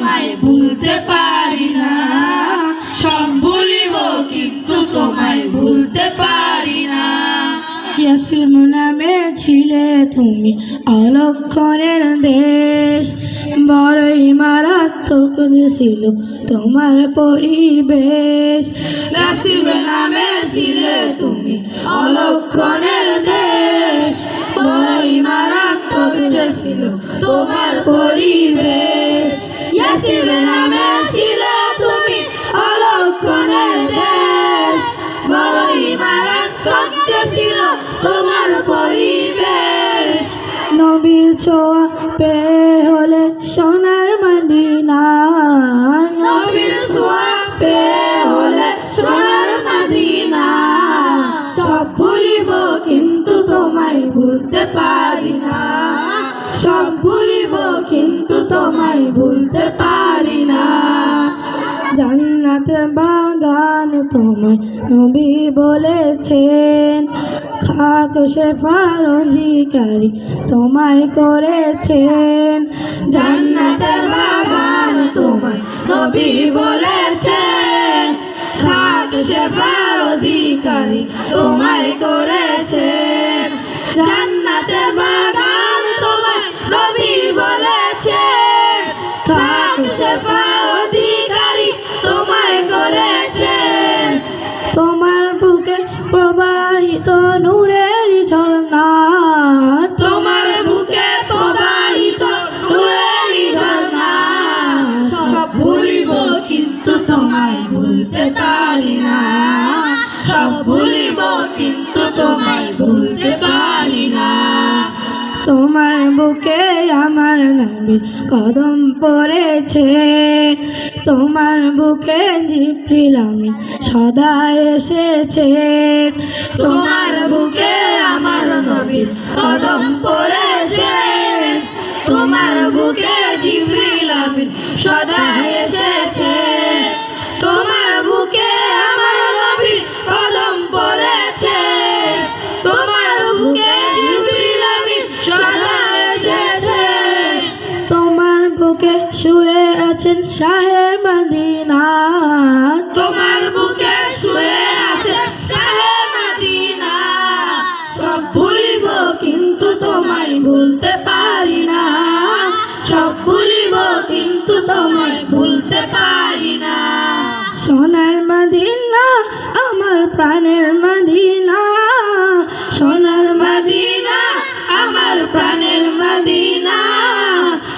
তোমায় ভুলতে পারি না। সব ভুলিব কিন্তু তোমায় ভুলতে পারি না। ইয়াসিম নামে ছিলে তুমি অলক্ষণের দেশ। বড়ই মারাত্মক ছিল তোমার পরিবেশ। নাসিব নামে ছিলে তুমি অলক্ষণের দেশ। বড়ই মারাত্মক ছিল তোমার পরিবেশ। ইয়াসিব নামে ছিলে তুমি অলক্ষণের দেশ বড়ই মারাত্মক ছিল তোমার পরিবেশ নবীর ছোঁয়া পেয়ে হলে সোনার মদিনা নবীর সোয়া পেয়ে হলে সোনার মদিনা সব ভুলিব কিন্তু তোমায় ভুলতে পারি সব ভুলিব, কিন্তু তোমায় ভুলতে পারি না। জান্নাতের বাগান তোমায় নবী বলেছেন, খাক শেফার অধিকারী তোমায় করেছেন। জান্নাতের বাগান তোমায় নবী বলেছেন, খাক শেফার অধিকারী তোমায় করেছেন। জান্নাতের বাগান তোমায় ভুলতে পারি না। সব ভুলিব, কিন্তু তোমায় ভুলতে পারি না। তোমার বুকে আমার নবীর কদম পড়েছে। তোমার বুকে জিপ্রিল আমি সদা এসেছে। তোমার বুকে আমার নবীর কদম পড়েছে। বুকে তোমার বুকে শুয়ে আছেন শাহে মদিনা। তোমার বুকে শুয়ে আছে শাহে মদিনা। সব ভুলিব কিন্তু তোমায় ভুলতে পারি না। সব ভুলিব কিন্তু তোমায়